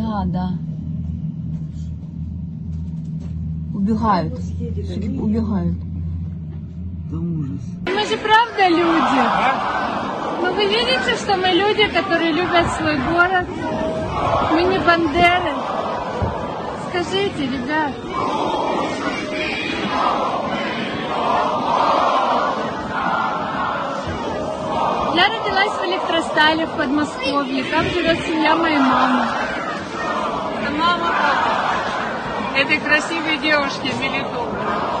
Да, да. Убегают. Убегают. Да ужас. Мы же правда люди. Но вы видите, что мы люди, которые любят свой город. Мы не бандеры. Скажите, ребят. Я родилась в Электростале в Подмосковье. Там живет семья моей мамы. Мама этой красивой девушки Мелитополя.